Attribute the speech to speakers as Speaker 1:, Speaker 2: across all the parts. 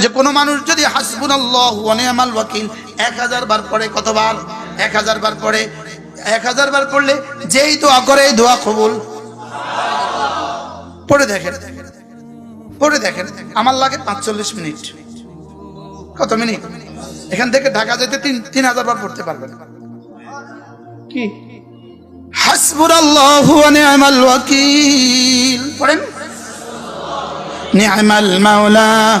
Speaker 1: যে কোনো মানুষ যদি হাসবুন আল্লাহ ওয়ানিয়ামাল ওয়াকিল এক হাজার বার পড়ে কতবার? এক হাজার বার পড়ে। এক হাজার বার পড়লে যেই দোয়া করে দোয়া কবুল। পড়ে দেখেন। পড়ে দেখেন। আমার লাগে পাঁচচল্লিশ মিনিট। কত মিনিট? এখান থেকে ঢাকা যেতে তিন তিন হাজার বার পড়তে পারবেন। কি? হাসবুরাল্লাহু ওয়া নি'মাল ওয়াকিল। পড়েন? নিয়ামাল মাওলা।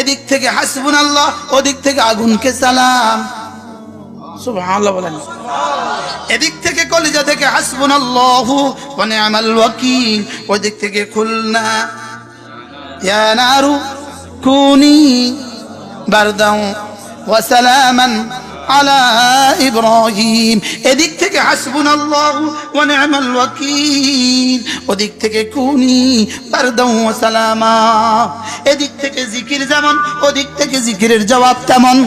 Speaker 1: এদিক থেকে হাসবুন আল্লাহ ওদিক থেকে আগুনকে সালাম। সুবহানাল্লাহ বলেন। এদিক থেকে কলিজা থেকে হাসবুন আল্লাহু ওয়া নি'মাল ওয়াকিল ওদিক থেকে খুলনা। ইয়া নারু কুনি বারদাও ওয়া সালামান আলা ইব্রাহিম। এদিক থেকে হাসবুন আল্লাহ ওয়া নি'মাল ওয়াকিল। ওদিক থেকে কুনি বারদাও ওয়া সালামা। এদিক থেকে জিকির যেমন, ওদিক থেকে জিকিরের জবাব তেমন।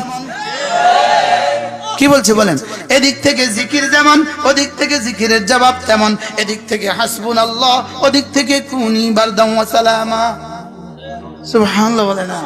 Speaker 1: কি বলছে বলেন? এদিক থেকে জিকির যেমন, ওদিক থেকে জিকিরের জবাব তেমন। এদিক থেকে হাসবুন আল্লাহ ওদিক থেকে কুনি বারদাম সালামা। সুবহানাল্লাহ বলে না।